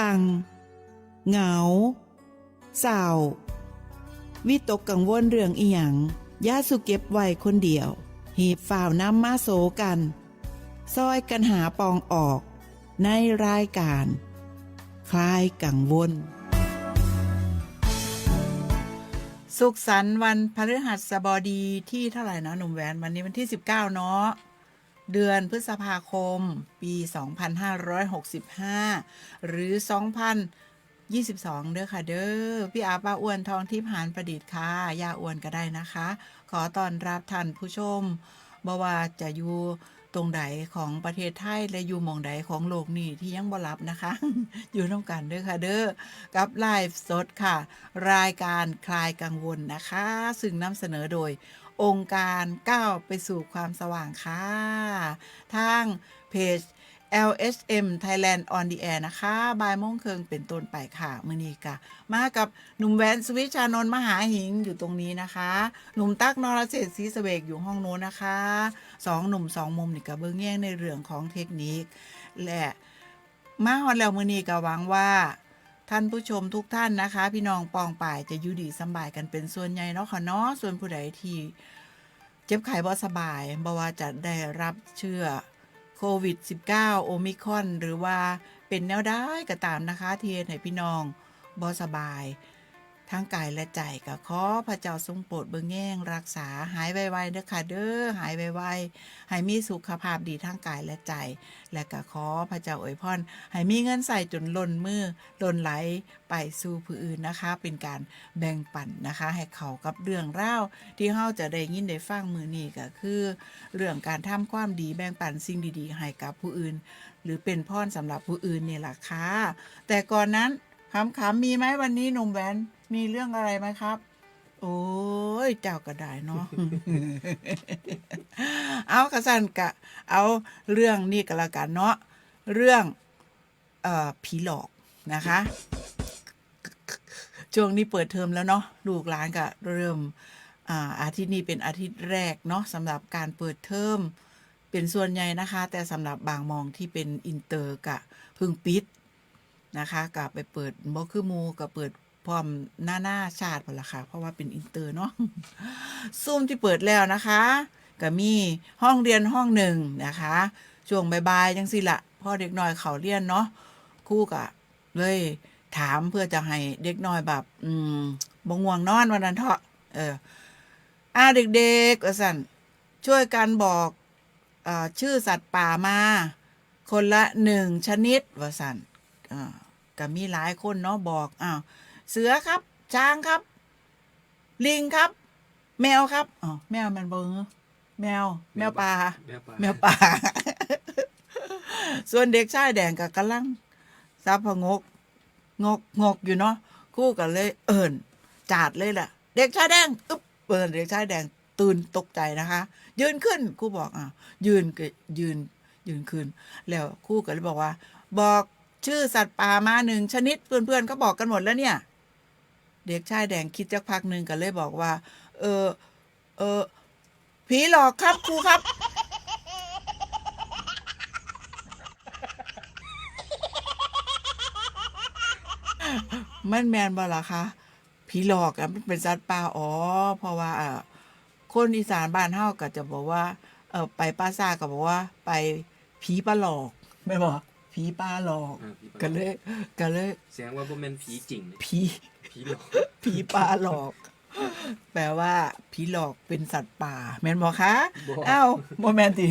อัง เหงาเศร้าวิตกกังวลเรื่องอีหยังย่าสุเก็บไว้คนเดียว หีบฝ่าวน้ำมาโซกัน ซอยกันหาปองออก ในรายการ คลายกังวล สุขสันต์วันพฤหัสบดีที่เท่าไหร่นะหนุ่มแหวนวันนี้วันที่ 19 เนาะ เดือนพฤษภาคม ปี 2565 หรือ 2022 เด้อค่ะเด้อ พี่อาป้าอ้วนทองทิพย์หานประดิษฐ์ค่ะยาอ้วนก็ได้นะคะ ขอต้อนรับท่านผู้ชมบ่ว่าจะอยู่ตรงใดของประเทศไทยและอยู่มองใดของโลกนี้ที่ยังบ่รับนะคะ อยู่ต้องกันเด้อค่ะเด้อกับไลฟ์สดค่ะ รายการคลายกังวลนะคะ ซึ่งนำเสนอโดย องค์การก้าวไปสู่ความสว่างค่ะทางเพจ LSM Thailand on the air นะคะบายมงเคิงเป็นต้นไปค่ะ มือนีกะ มากับหนุ่มแวนสวิชานนท์มหาหิงอยู่ตรงนี้นะคะ หนุ่มตั๊กนรเศรษฐ์ศรีสเวกอยู่ห้องโน้นนะคะสองหนุ่มสองมุมนี่กะเบิ้งแย่งในเรื่องของเทคนิค และมาฮอดแล้วมือนีกะหวังว่า ท่านผู้ชมทุกท่านนะคะ พี่น้องปองป่ายจะอยู่ดีสบายกันเป็นส่วนใหญ่เนาะค่ะเนาะส่วนผู้ใดที่เจ็บไข้บ่สบายบ่ว่าจะได้รับเชื้อโควิด -19 โอมิคอนหรือว่าเป็นแนวได้ก็ตามนะคะ เทียนให้พี่น้องบ่สบาย ทั้งกายและใจก็ขอพระเจ้าทรงโปรดเบิ่งแย่งรักษาหายไวๆเด้อค่ะเด้อหายไวๆให้มีสุขภาพดีทั้งกายและใจ และก็ขอพระเจ้าอวยพรให้มีเงินใส่จนล้นมือล้นไหลไปสู่ผู้อื่นนะคะ เป็นการแบ่งปันนะคะ ให้เขากับเรื่องราที่เฮาจะได้ยินได้ฟังมือนี้ก็คือ เรื่องการทำความดีแบ่งปันสิ่งดีๆ ให้กับผู้อื่น หรือเป็นพรสำหรับผู้อื่นนี่แหละค่ะแต่ก่อนนั้น คำขำๆมีไหมวันนี้หนุ่มแหวนมีเรื่องอะไรไหมครับ โอ้ย เจ้าก็ได้เนาะ เอากระสันกะ เอาเรื่องนี้ก็แล้วกันเนาะ เรื่อง เอ่อ ผีหลอกนะคะ ช่วงนี้เปิดเทอมแล้วเนาะ ลูกหลานก็เริ่ม อ่า อาทิตย์นี้เป็นอาทิตย์แรกเนาะสำหรับการเปิดเทอมเป็นส่วนใหญ่นะคะ แต่สำหรับบางมองที่เป็นอินเตอร์กะพึ่งปิด นะคะกะไปเปิดบ่คือมูก็เปิดพร้อมหน้าหน้าชาติพนละค่ะ เพราะว่าเป็นอินเตอร์เนาะซุ่มที่เปิดแล้วนะคะก็มีห้องเรียนห้องหนึ่งนะคะ ช่วงบ่ายๆจังสิละพ่อเด็กน้อยเขาเรียนเนาะคู่กะเลยถามเพื่อจะให้เด็กน้อยแบบ อืมบง่วงนอนวันนั้นเถอะเอออ่าเด็กๆว่าสั่นช่วยกันบอกอชื่อสัตว์ป่ามา คนละหนึ่งชนิดว่าสัน อ่าก็มีหลายคนเนาะบอกอ้าวเสือครับช้างครับ ลิงครับ แมวครับอ๋อแมวมันเบิงแมวแมวป่าแมวป่าแมวป่าส่วนเด็กชายแดงกับกำลังซับพงก งกงกอยู่เนาะครู่กันเลย เอิญจาดเลยแหละเด็กชายแดงอึ๊บเปิดเด็กชายแดงตื่นตกใจนะคะ ยืนขึ้นครู่บอกอะยืนก็ยืนยืนขึ้น แล้วครู่ก็เลยบอกว่า บอก ชื่อสัตว์ป่ามาหนึ่งชนิดเพื่อนๆก็บอกกันหมดแล้วเนี่ย เด็กชายแดงคิดจักพักหนึ่งก็เลยบอกว่า เออเออผีหลอกครับครูครับ มันแมนบ่ล่ะคะผีหลอกอะมันเป็นสัตว์ป่าอ๋อ เพราะว่าอะคนอีสานบ้านเฮาก็จะบอกว่า เออไปป้าซ่าก็บอกว่า ไปผีปลาหลอกไม่บอก ผีปลาหลอกอ่าผีป่าก็เลยก็เลยแสดงว่าบ่แม่นผีจริงนะผีผีหลอกผีปลาหลอก แปลว่าผีหลอกเป็นสัตว์ป่า แม่นบอกคะบ่อ้าวโมแมนติ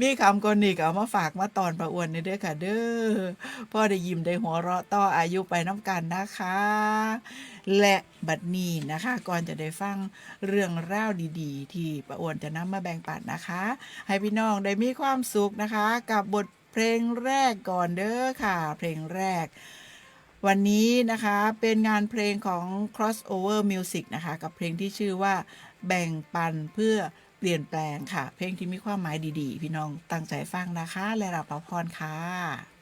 มีคำกนอีกเอามาฝากมาตอนประอวนนี่เด้อค่ะ เด้อพ่อได้ยิ้มได้หัวเราะต่ออายุไปน้ำกันนะคะ และบัดนี้นะคะ ก่อนจะได้ฟังเรื่องราดีๆ ที่ประอวนจะนำมาแบ่งปันนะคะ ให้พี่น้องได้มีความสุขนะคะ กับบทเพลงแรกก่อนเด้อค่ะ เพลงแรกวันนี้นะคะเป็นงานเพลงของ crossover music นะคะ กับเพลงที่ชื่อว่าแบ่งปันเพื่อ เปลี่ยนแปลงค่ะ เพลงที่มีความหมายดีๆ พี่น้องตั้งใจฟังนะคะ และรับพรค่ะ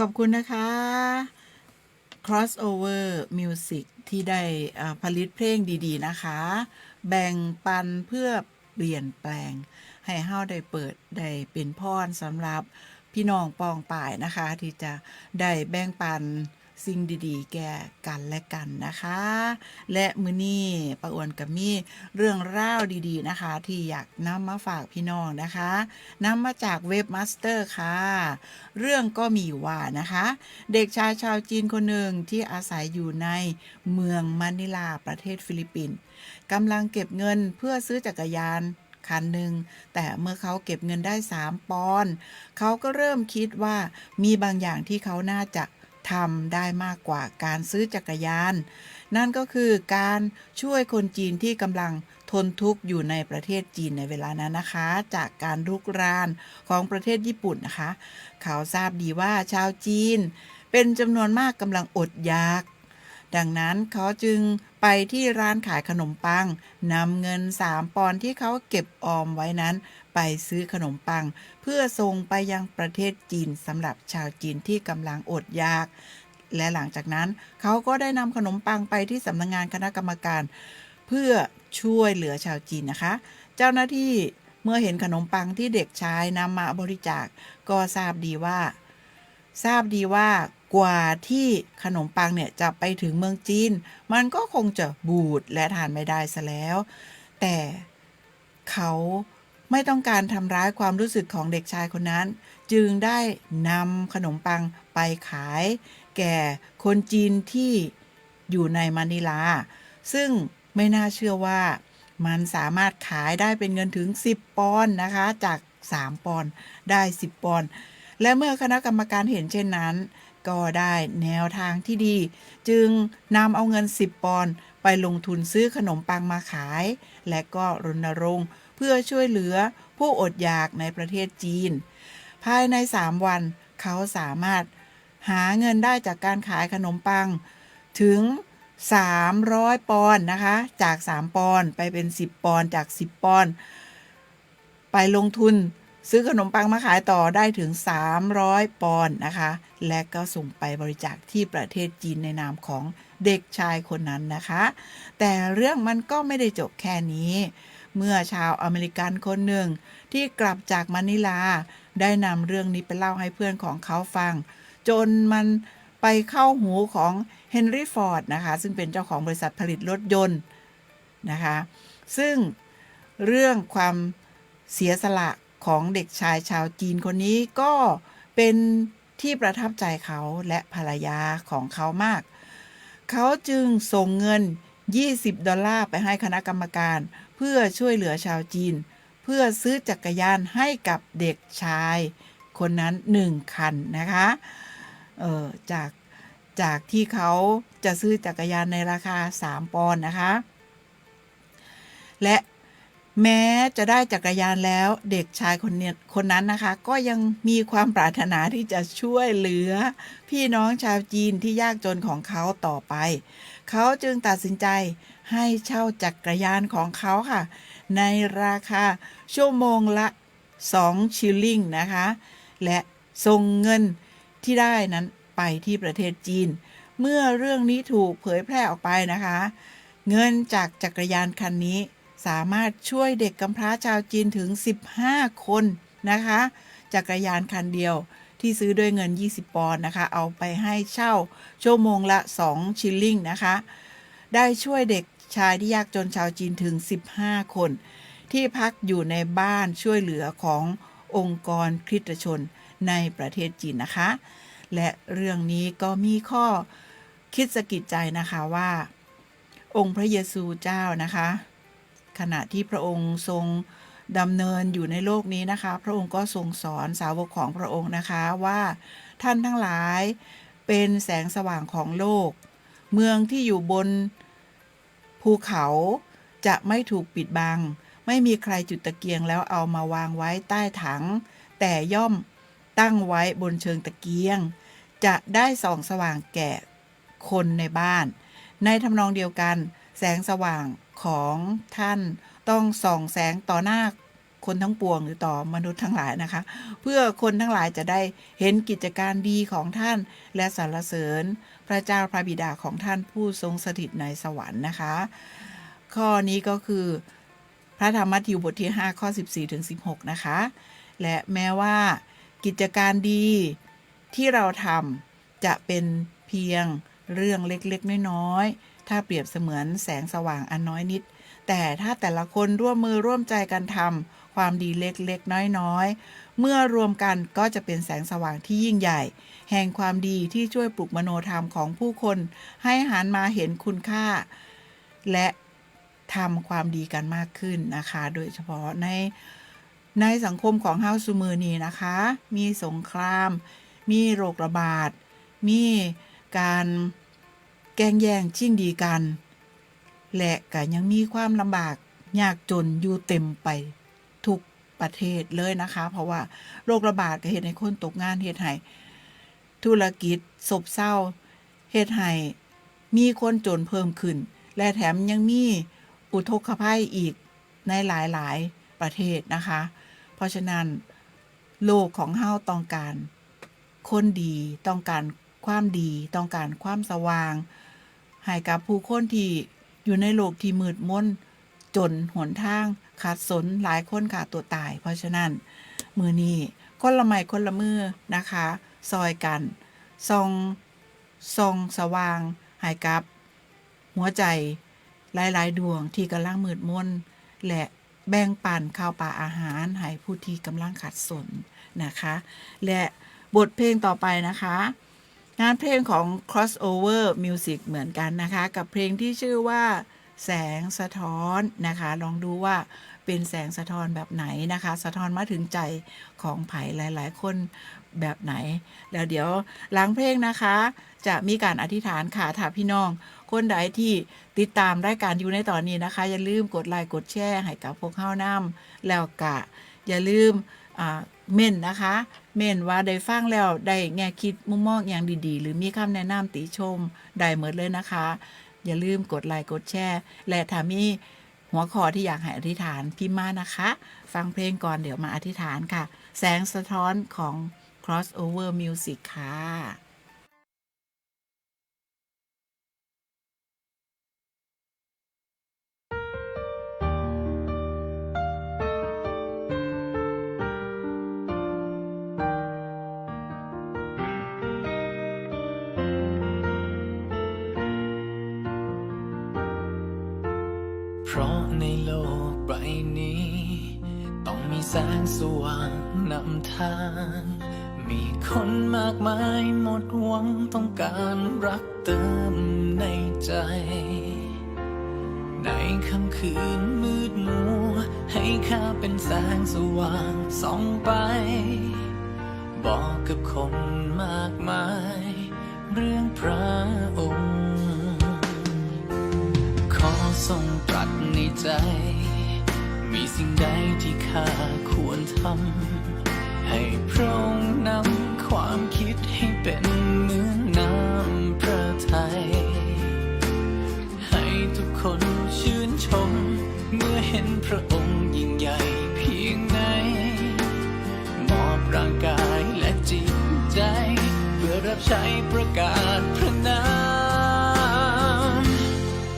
ขอบคุณนะคะ crossover music ที่ได้ผลิตเพลงดีๆนะคะ แบ่งปันเพื่อเปลี่ยนแปลง ให้เฮาได้เปิด ได้เป็นพรสำหรับพี่น้องปองป่ายนะคะ ที่จะได้แบ่งปัน สิ่งดีๆ แก่กันและกันนะคะ และมือนี้ประอวนกับมีเรื่องราวดีๆนะคะ ที่อยากนำมาฝากพี่น้องนะคะนำมาจากเว็บมาสเตอร์ค่ะ เรื่องก็มีอยู่ว่านะคะ เด็กชายชาวจีนคนหนึ่งที่อาศัยอยู่ในเมืองมะนิลาประเทศฟิลิปปินส์กำลังเก็บเงินเพื่อซื้อจักรยานคันหนึ่งแต่เมื่อเขาเก็บเงินได้ 3 ปอนด์เขาก็เริ่มคิดว่ามีบางอย่างที่เขาน่าจะ ทำได้มากกว่าการซื้อจักรยาน นั่นก็คือการช่วยคนจีนที่กำลังทนทุกข์อยู่ในประเทศจีนในเวลานั้นนะคะ จากการลุกรานของประเทศญี่ปุ่นนะคะ เขาทราบดีว่าชาวจีน เป็นจำนวนมากกำลังอดอยาก ดังนั้นเขาจึง ไปที่ร้านขายขนมปังนำเงิน3ปอนที่เขาเก็บออมไว้นั้น ไปซื้อขนมปัง เพื่อส่งไปยังประเทศจีนสำหรับชาวจีนที่กำลังอดอยาก และหลังจากนั้นเขาก็ได้นำขนมปังไปที่สำนักงงานคณะกรรมการ เพื่อช่วยเหลือชาวจีนนะคะ เจ้าหน้าที่เมื่อเห็นขนมปังที่เด็กชายนำมาบริจาคก็ทราบดีว่า ทราบดีว่า กว่าที่ขนมปังเนี่ยจะไปถึงเมืองจีน มันก็คงจะบูดและทานไม่ได้ซะแล้ว แต่เขาไม่ต้องการทำร้ายความรู้สึกของเด็กชายคนนั้น จึงได้นำขนมปังไปขาย แก่คนจีนที่อยู่ในมะนิลา ซึ่งไม่น่าเชื่อว่ามันสามารถขายได้เป็นเงินถึง 10 ปอนด์นะคะ จาก 3 ปอนด์ได้ 10 ปอนด์และเมื่อคณะกรรมการเห็นเช่นนั้น ก็ได้แนวทางที่ดี จึงนำเอาเงิน 10 ปอนด์ไปลงทุนซื้อขนมปังมาขาย และก็รณรงค์เพื่อช่วยเหลือผู้อดอยากในประเทศจีน ภายใน 3 วันเขาสามารถหาเงินได้จากการขายขนมปังถึง 300 ปอนด์นะคะ จาก 3 ปอนด์ไปเป็น 10 ปอนด์จาก 10 ปอนด์ไปลงทุน ซื้อขนมปังมาขายต่อได้ถึง 300 ปอนด์นะคะ และก็ส่งไปบริจาคที่ประเทศจีนในนามของเด็กชายคนนั้นนะคะ แต่เรื่องมันก็ไม่ได้จบแค่นี้ เมื่อชาวอเมริกันคนหนึ่ง ที่กลับจากมะนิลา ได้นำเรื่องนี้ไปเล่าให้เพื่อนของเขาฟัง จนมันไปเข้าหูของเฮนรี่ฟอร์ดนะคะ ซึ่งเป็นเจ้าของบริษัทผลิตรถยนต์นะคะ ซึ่งเรื่องความเสียสละ ของเด็กชายชาวจีนคนนี้ก็เป็นที่ประทับใจเขาและภรรยาของเขามาก เขาจึงส่งเงิน 20 ดอลลาร์ไปให้คณะกรรมการ เพื่อช่วยเหลือชาวจีน เพื่อซื้อจักรยานให้กับเด็กชาย คนนั้นหนึ่งคันนะคะเออจากจากที่เขาจะซื้อจักรยานในราคา 3 ปอนด์นะคะ และ แม้จะได้จักรยานแล้วเด็กชายคนนี้คนนั้นนะคะ ก็ยังมีความปรารถนาที่จะช่วยเหลือ พี่น้องชาวจีนที่ยากจนของเขาต่อไป เขาจึงตัดสินใจให้เช่าจักรยานของเขาค่ะ ในราคาชั่วโมงละ 2 ชิลลิงนะคะ และส่งเงินที่ได้นั้นไปที่ประเทศจีน เมื่อเรื่องนี้ถูกเผยแพร่ออกไปนะคะ เงินจากจักรยานคันนี้ สามารถช่วยเด็กกำพร้าชาวจีนถึง 15 คนนะคะจักรยานคันเดียวที่ซื้อด้วยเงิน 20 ปอนด์นะคะ เอาไปให้เช่าชั่วโมงละ 2 ชิลลิงนะคะ ได้ช่วยเด็กชายที่ยากจนชาวจีนถึง 15 คน ที่พักอยู่ในบ้านช่วยเหลือขององค์กรคริสตชนในประเทศจีนนะคะ และเรื่องนี้ก็มีข้อคิดสะกิดใจนะคะว่า องค์พระเยซูเจ้านะคะ ขณะที่พระองค์ทรงดำเนินอยู่ในโลกนี้นะคะ พระองค์ก็ทรงสอนสาวกของพระองค์นะคะว่าท่านทั้งหลายเป็นแสงสว่างของโลก เมืองที่อยู่บนภูเขาจะไม่ถูกปิดบัง ไม่มีใครจุดตะเกียงแล้วเอามาวางไว้ใต้ถัง แต่ย่อมตั้งไว้บนเชิงตะเกียง จะได้ส่องสว่างแก่คนในบ้าน ในทำนองเดียวกัน แสงสว่าง ของท่านต้องส่องแสงต่อหน้าคนทั้งปวงหรือต่อมนุษย์ทั้งหลายนะคะ เพื่อคนทั้งหลายจะได้เห็นกิจการดีของท่านและสรรเสริญ พระเจ้าพระบิดาของท่านผู้ทรงสถิตในสวรรค์นะคะ ข้อนี้ก็คือพระธรรมมัทธิวบทที่ 5 ข้อ 14ถึง16 นะคะ และแม้ว่ากิจการดีที่เราทำจะเป็นเพียงเรื่องเล็กๆน้อยๆ ถ้าเปรียบเสมือนแสงสว่างอันน้อยนิด แต่ถ้าแต่ละคนร่วมมือร่วมใจกันทำความดีเล็กๆ น้อยๆ เมื่อรวมกันก็จะเป็นแสงสว่างที่ยิ่งใหญ่ แห่งความดีที่ช่วยปลุกมโนธรรมของผู้คน ให้หันมาเห็นคุณค่า และทำความดีกันมากขึ้นนะคะ โดยเฉพาะในในสังคมของเฮาซูมือนี้นะคะ มีสงคราม มีโรคระบาด มีการ แกงแย่งชิงดีกัน และก็ยังมีความลำบากยากจนอยู่เต็มไปทุกประเทศเลยนะคะ เพราะว่าโรคระบาดก็เหตุให้คนตกงานเหตุให้ธุรกิจซบเซาเหตุให้มีคนจนเพิ่มขึ้น และแถมยังมีอุทกภัยอีกในหลายๆประเทศนะคะ เพราะฉะนั้นโลกของเฮาต้องการ คนดีต้องการความดีต้องการความสว่าง ให้กับผู้คนที่อยู่ในโลกที่มืดมนจนหนทางขาดสนหลายคนขาดตัวตาย เพราะฉะนั้น มือนี้คนละไม้คนละมือนะคะซอยกันส่องส่องสว่างให้กับ หัวใจหลายๆ ดวงที่กำลังมืดมนและแบ่งปันข้าวปลาอาหารให้ผู้ที่กำลังขัดสนนะคะ และบทเพลงต่อไปนะคะ งานเพลงของ crossover music เหมือนกันนะคะ กับเพลงที่ชื่อว่าแสงสะท้อนนะคะ ลองดูว่าเป็นแสงสะท้อนแบบไหนนะคะ สะท้อนมาถึงใจของไผ่หลาย ๆ คนแบบไหน แล้วเดี๋ยวหลังเพลงนะคะ จะมีการอธิษฐานค่ะถ้าพี่น้อง คนใดที่ติดตามรายการอยู่ในตอนนี้นะคะ อย่าลืมกดไลค์กดแชร์ให้กับพวกเข้าน้ำแล้วกะอย่าลืม เม่นนะคะ เม่นว่าได้ฟังแล้วได้แง่คิดมุมมองอย่างดีๆ หรือมีคำแนะนำติชมได้หมดเลยนะคะ อย่าลืมกดไลค์กดแชร์ และถ้ามีหัวข้อที่อยากให้อธิษฐานพิมพ์มานะคะ ฟังเพลงก่อนเดี๋ยวมาอธิษฐานค่ะ แสงสะท้อนของ crossover music ค่ะำทาง มีคนมากมายหมดหวังต้องการรักเติมในใจ ในค่ำคืนมืดมัว ให้ข้าเป็นแสงสว่างส่องไป บอกกับคนมากมาย เรื่องพระองค์ ขอทรงตรัสในใจ มีสิ่งใดที่ข้าควรทำ ให้พระองค์นำความคิดให้เป็นเหมือนน้ำพระทัย ให้ทุกคนชื่นชม เมื่อเห็นพระองค์ยิ่งใหญ่เพียงไหนมอบร่างกายและจิตใจ เพื่อรับใช้ประกาศพระนาม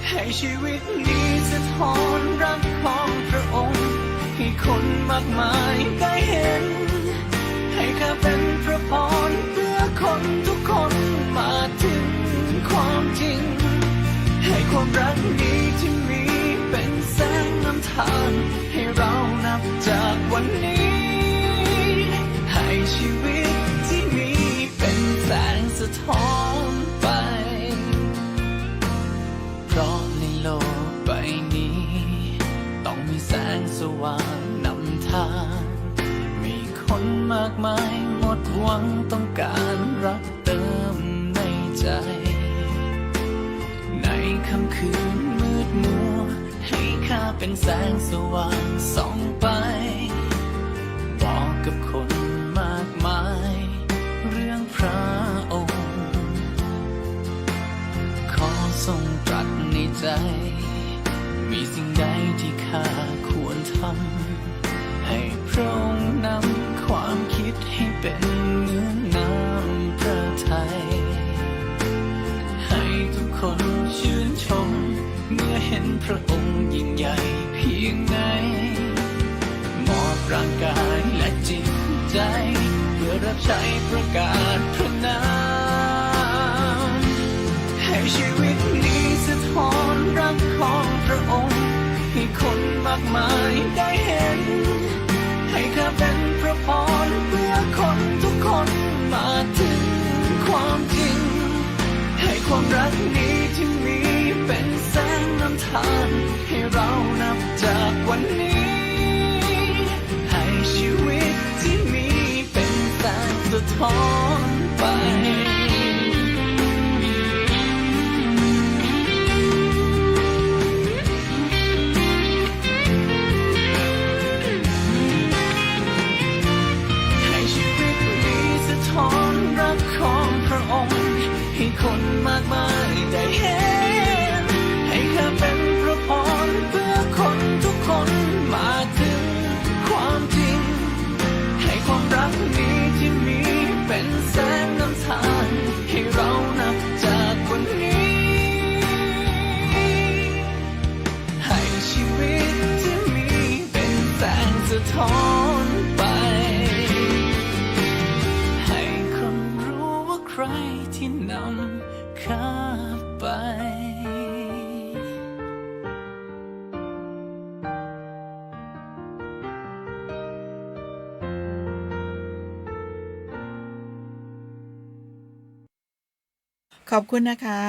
ให้ชีวิตนี้สะท้อนรักของพระองค์ ให้คนมากมายได้เห็น ข้าเป็นพระพรเพื่อคนทุกคนมาถึงความจริง ให้ความรักนี้ที่มีเป็นแสงนำทาง ให้เรานับจากวันนี้ ระองค์ยิ่งใหญ่เพียงไหนมอบร่างกายและจิตใจ เพื่อรับใช้ประกาศพระนามให้ชีวิตนี้สะท้อนรักของพระองค์ ให้คนมากมายได้เห็น ให้ข้าเป็นพระพรเพื่อคนทุกคนมาถึงความจริง ให้ความรักนี้ ทางให้เรานับจากวันนี้ ให้ชีวิตที่มีเป็นแสงสะท้อนไปให้ชีวิตนี้สะท้อนรักของพระองค์ อบคุณนะคะ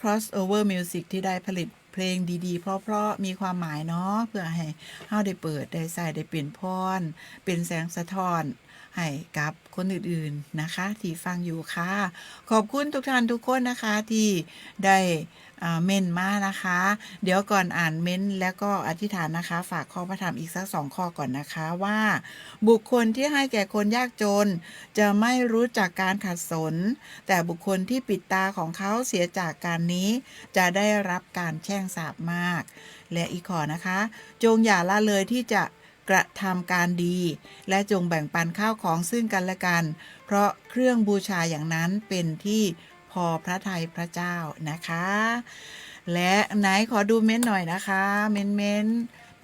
crossover music ที่ได้ผลิตเพลงดีๆ เพราะๆมีความหมายเนาะเพื่อให้เฮาได้เปิดได้ใส่ได้เปลี่ยนพรเป็นแสงสะท้อน ให้กับคนอื่นๆนะคะ ที่ฟังอยู่ค่ะ ขอบคุณทุกท่านทุกคนนะคะที่ได้เม่นมานะคะ เดี๋ยวก่อนอ่านเม้นต์แล้วก็อธิษฐานนะคะ ฝากข้อพระธรรมอีกสักสองข้อก่อนนะคะว่า บุคคลที่ให้แก่คนยากจน จะไม่รู้จักการขัดสน แต่บุคคลที่ปิดตาของเขาเสียจากการนี้ จะได้รับการแช่งสาบมาก และอีกข้อนะคะ จงอย่าละเลยที่จะ กระทำการดี และจงแบ่งปันข้าวของซึ่งกันและกัน เพราะเครื่องบูชาอย่างนั้นเป็นที่พอพระทัยพระเจ้านะคะ และไหนขอดูเม้นหน่อยนะคะ เม้นเม้น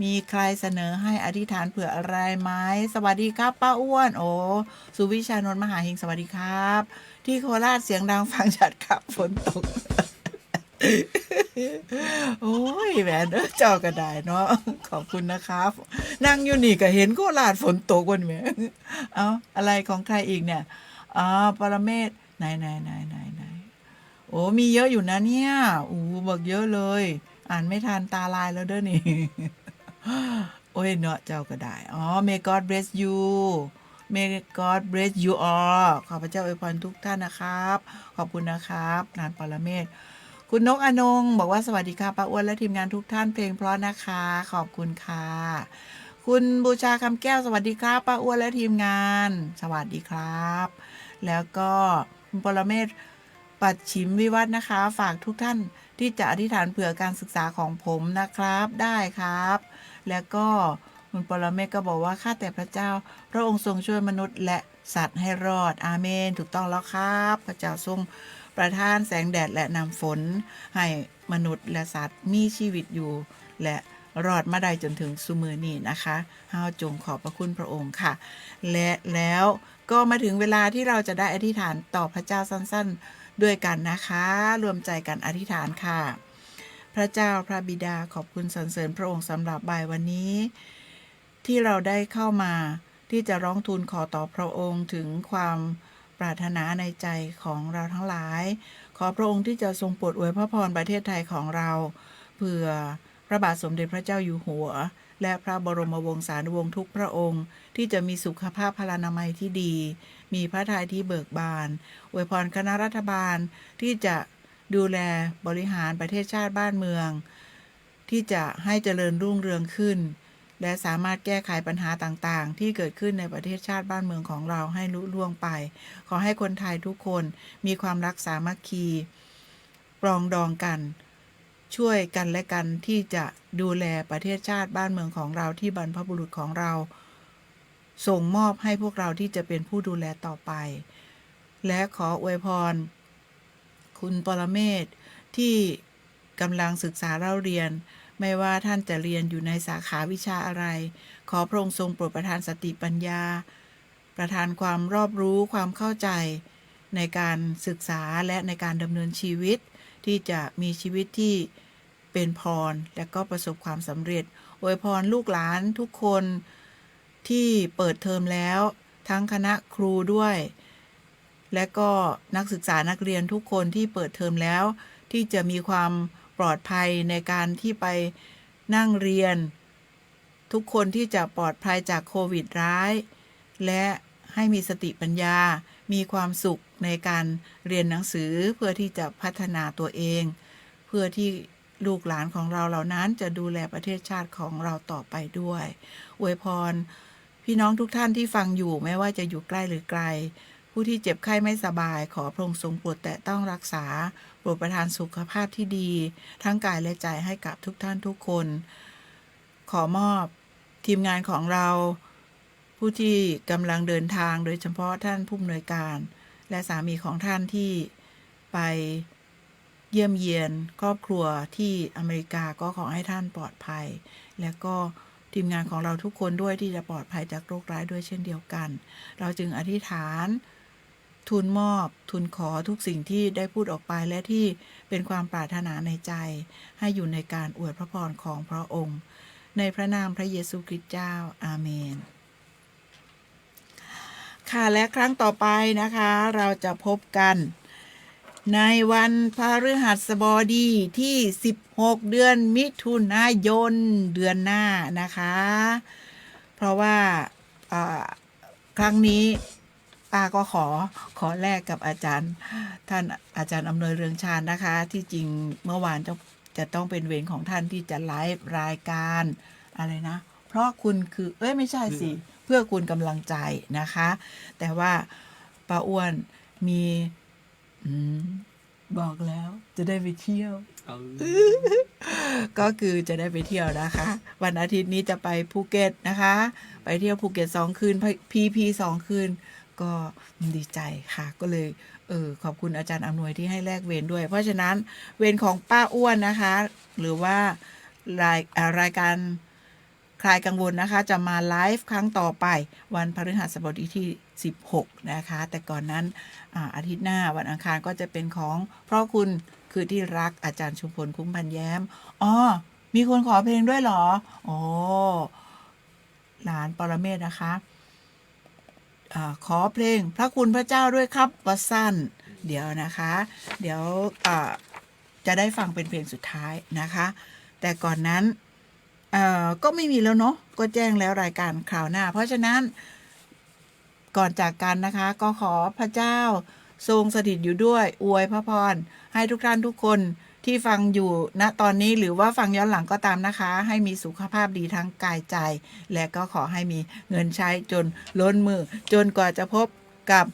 มีใครเสนอให้อธิษฐานเผื่ออะไรไหมสวัสดีครับ ป้าอ้วน โอ้สุวิชานนท์มหาเฮงสวัสดีครับ ที่โคราชเสียงดังฟังชัดครับฝนตก โอ้ยแหวนเอ้อเจ้าก็ได้เนาะขอบคุณนะครับนั่งอยู่นี่ก็เห็นโคราชฝนตกวันแหมเอาอะไรของใครอีกเนี่ยอ๋อปรเมศไหนไหนไหนไหนไหนโอ้มีเยอะอยู่นะเนี่ยอู้บอกเยอะเลย อ่านไม่ทันตาลายแล้วเด้อนี่โอ้ยเนาะเจ้าก็ได้อ๋อ may God bless you may God bless you all ขอพระเจ้าอวยพรทุกท่านนะครับ ขอบคุณนะครับนานปรเมศ คุณนกอนง บอกว่าสวัสดีค่ะป้าอ้วนและทีมงานทุกท่านเพลงเพราะนะคะ ขอบคุณค่ะ คุณบูชาคำแก้วสวัสดีครับป้าอ้วนและทีมงาน สวัสดีครับ แล้วก็คุณปรเมศปัดชิมวิวัฒน์นะคะ ฝากทุกท่านที่จะอธิษฐานเผื่อการศึกษาของผมนะครับได้ครับ แล้วก็คุณปรเมศก็บอกว่าข้าแต่พระเจ้า พระองค์ทรงช่วยมนุษย์และสัตว์ให้รอดอาเมน ถูกต้องแล้วครับ พระเจ้าทรง ประทานแสงแดดและนำฝน ให้มนุษย์และสัตว์มีชีวิตอยู่ และรอดมาได้จนถึงสุมือนี้นะคะเฮาจงขอบพระคุณพระองค์ค่ะ และแล้วก็มาถึงเวลาที่เราจะได้อธิษฐานต่อพระเจ้าสั้นๆ ด้วยกันนะคะ รวมใจกันอธิษฐานค่ะ พระเจ้าพระบิดาขอบคุณสรรเสริญพระองค์สำหรับบ่ายวันนี้ ที่เราได้เข้ามาที่จะร้องทูลขอต่อพระองค์ถึงความ ปรารถนาในใจของเราทั้งหลาย ขอพระองค์ที่จะทรงโปรดอวยพระพรประเทศไทยของเรา เพื่อพระบาทสมเด็จพระเจ้าอยู่หัว และพระบรมวงศานุวงศ์ทุกพระองค์ ที่จะมีสุขภาพพลานามัยที่ดี มีพระทัยที่เบิกบานอวยพรคณะรัฐบาลที่จะดูแลบริหารประเทศชาติบ้านเมือง ที่จะให้เจริญรุ่งเรืองขึ้น และสามารถแก้ไขปัญหาต่างๆ ที่เกิดขึ้นในประเทศชาติบ้านเมืองของเราให้ลุล่วงไป ขอให้คนไทยทุกคนมีความรักสามัคคีปรองดองกัน ช่วยกันและกันที่จะดูแลประเทศชาติบ้านเมืองของเราที่บรรพบุรุษของเรา ส่งมอบให้พวกเราที่จะเป็นผู้ดูแลต่อไป และขออวยพร คุณปรเมศที่กำลังศึกษาเล่าเรียน ไม่ว่าท่านจะเรียนอยู่ในสาขาวิชาอะไร ขอพระองค์ทรงโปรดประทานสติปัญญา ประทานความรอบรู้ความเข้าใจ ในการศึกษาและในการดำเนินชีวิต ที่จะมีชีวิตที่เป็นพร และก็ประสบความสำเร็จอวยพรลูกหลานทุกคนที่เปิดเทอมแล้ว ทั้งคณะครูด้วย และก็นักศึกษานักเรียนทุกคนที่เปิดเทอมแล้ว ที่จะมีความ ปลอดภัยในการที่ไปนั่งเรียน ทุกคนที่จะปลอดภัยจากโควิดร้าย และให้มีสติปัญญา มีความสุขในการเรียนหนังสือเพื่อที่จะพัฒนาตัวเอง เพื่อที่ลูกหลานของเราเหล่านั้นจะดูแลประเทศชาติของเราต่อไปด้วย อวยพร พี่น้องทุกท่านที่ฟังอยู่ไม่ว่าจะอยู่ใกล้หรือไกล ผู้ที่เจ็บไข้ไม่สบาย ขอพระองค์ทรงโปรดแต่ต้องรักษาโปรดประทานสุขภาพที่ดี ทั้งกายและใจให้กับทุกท่านทุกคน ขอมอบทีมงานของเรา ผู้ที่กำลังเดินทางโดยเฉพาะท่านผู้อำนวยการ และสามีของท่านที่ไปเยี่ยมเยียนครอบครัวที่อเมริกาก็ขอให้ท่านปลอดภัย และก็ทีมงานของเราทุกคนด้วยที่จะปลอดภัยจากโรคร้ายด้วยเช่นเดียวกัน เราจึงอธิษฐาน ทูลมอบ ทูลขอทุกสิ่งที่ได้พูดออกไปและที่เป็นความปรารถนาในใจ ให้อยู่ในการอวยพระพรของพระองค์ ในพระนามพระเยซูคริสต์เจ้า อาเมน ค่ะและครั้งต่อไปนะคะ เราจะพบกัน ในวันพฤหัสบดีที่ 16 เดือนมิถุนายนเดือนหน้านะคะ เพราะว่าอ่าครั้งนี้ ป้าก็ขอขอแลกกับอาจารย์ ท่านอาจารย์อำนวยเรืองชาญนะคะ ที่จริงเมื่อวานจะจะต้องเป็นเวรของท่านที่จะไลฟ์รายการอะไรนะ เพราะคุณคือเอ้ยไม่ใช่สิ เพื่อคุณกำลังใจนะคะ แต่ว่าป้าอ้วนมีอมบอกแล้วจะได้ไปเที่ยวเอาก็คือจะได้ไปเที่ยวนะคะ วันอาทิตย์นี้จะไปภูเก็ตนะคะ ไปเที่ยวภูเก็ตสองคืนพีพีสองคืน ก็ดีใจค่ะก็เลยเออขอบคุณอาจารย์อำนวยที่ให้แลกเวรด้วย เพราะฉะนั้นเวรของป้าอ้วนนะคะ หรือว่ารายรายการคลายกังวลนะคะ จะมาไลฟ์ครั้งต่อไป วันพฤหัสบดีที่ 16 นะคะ แต่ก่อนนั้นอาอาทิตย์หน้าวันอังคารก็จะเป็นของเพราะคุณคือที่รักอาจารย์ชุมพลคุ้มพันแย้มอ๋อมีคนขอเพลงด้วยเหรออ๋อหลานปรเมศนะคะ อขอเพลงพระคุณพระเจ้าด้วยครับวัสสั้น เดี๋ยวนะคะ เดี๋ยวจะได้ฟังเป็นเพลงสุดท้ายนะคะ แต่ก่อนนั้นก็ไม่มีแล้วเนาะก็แจ้งแล้วรายการข่าวหน้า เพราะฉะนั้นก่อนจากกันนะคะก็ขอพระเจ้าทรงสถิตอยู่ด้วย อวยพระพรให้ทุกท่านทุกคน ที่ฟังอยู่ณตอนนี้หรือว่าฟังย้อนหลังก็ตามนะคะ ให้มีสุขภาพดีทั้งกายใจ และก็ขอให้มีเงินใช้จนล้นมือ จนกว่าจะพบกับ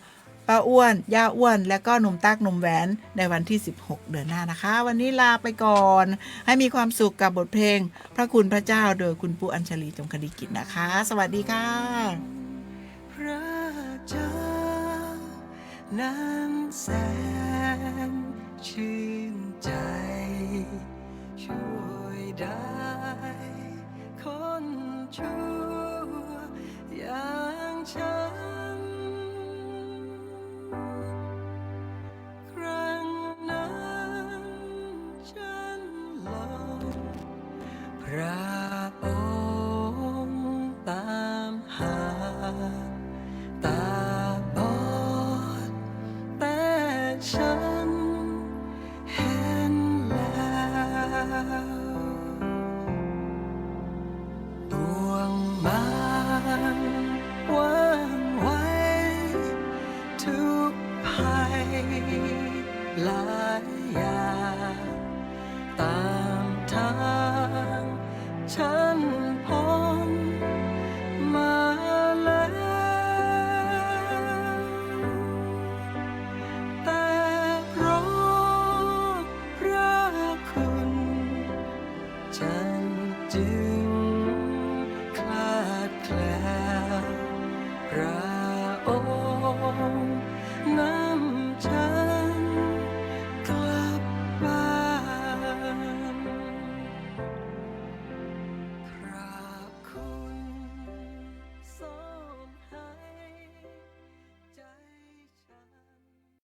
ป้าอ้วน ย่าอ้วน และก็หนุ่มตักหนุ่มแหวนในวันที่ 16 เดือนหน้านะคะ วันนี้ลาไปก่อน ให้มีความสุขกับบทเพลง พระคุณพระเจ้าโดยคุณปูอัญชลีจงคดีกิจนะคะ สวัสดีค่ะพระเจ้านั้นแสนชื่น ใจ ช่วยได้ คนชั่วอย่างฉัน